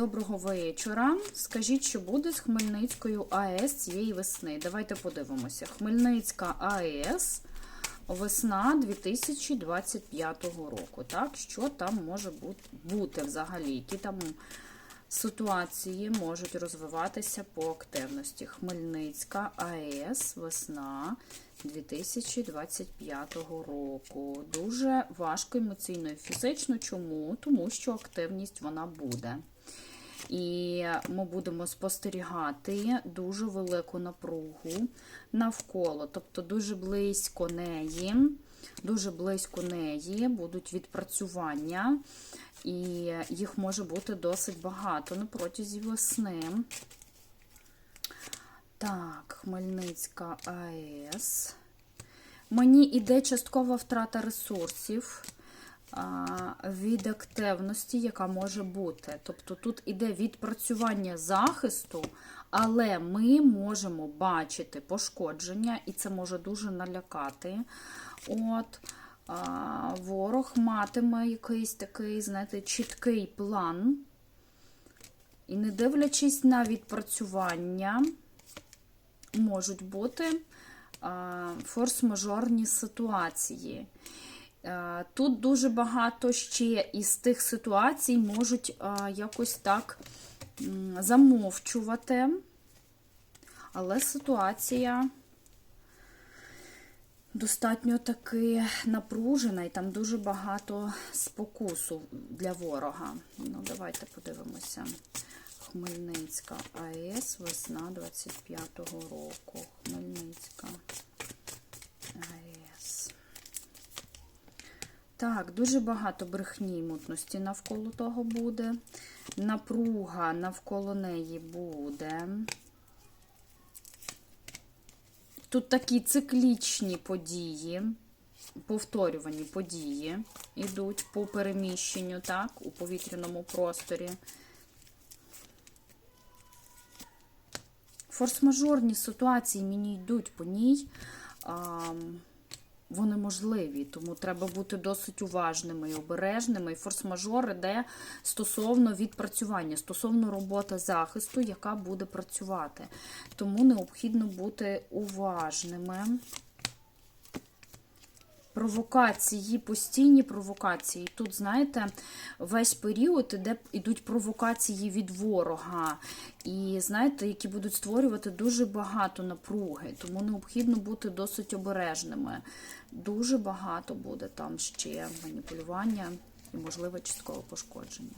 Доброго вечора. Скажіть, що буде з Хмельницькою АЕС цієї весни? Давайте подивимося. Хмельницька АЕС весна 2025 року. Так, що там може бути, взагалі? Які там ситуації можуть розвиватися по активності? Хмельницька АЕС весна 2025 року. Дуже важко емоційно і фізично. Чому? Тому що активність вона буде. І ми будемо спостерігати дуже велику напругу навколо, тобто дуже близько неї, дуже близько неї будуть відпрацювання, і їх може бути досить багато на протязі весни. Так, Хмельницька АЕС. Мені іде часткова втрата ресурсів від активності, яка може бути. Тобто тут іде відпрацювання захисту, але ми можемо бачити пошкодження, і це може дуже налякати. От, Ворог матиме якийсь такий, знаєте, чіткий план. І не дивлячись на відпрацювання, можуть бути форс-мажорні ситуації. Тут дуже багато ще із тих ситуацій можуть якось так замовчувати, але ситуація достатньо таки напружена, і там дуже багато спокусу для ворога. Ну, давайте подивимося. Хмельницька АЕС, весна 25-го року. Хмельницька АЕС. Так, дуже багато брехні і мутності навколо того буде. Напруга навколо неї буде. Тут такі циклічні події, повторювані події йдуть по переміщенню, так, у повітряному просторі. Форс-мажорні ситуації мені йдуть по ній. Вони можливі, тому треба бути досить уважними і обережними. І форс-мажор іде стосовно відпрацювання, стосовно роботи захисту, яка буде працювати. Тому необхідно бути уважними. Провокації, постійні провокації. Тут, знаєте, весь період де йдуть провокації від ворога. І, знаєте, які будуть створювати дуже багато напруги. Тому необхідно бути досить обережними. Дуже багато буде там ще маніпулювання і, можливе, часткове пошкодження.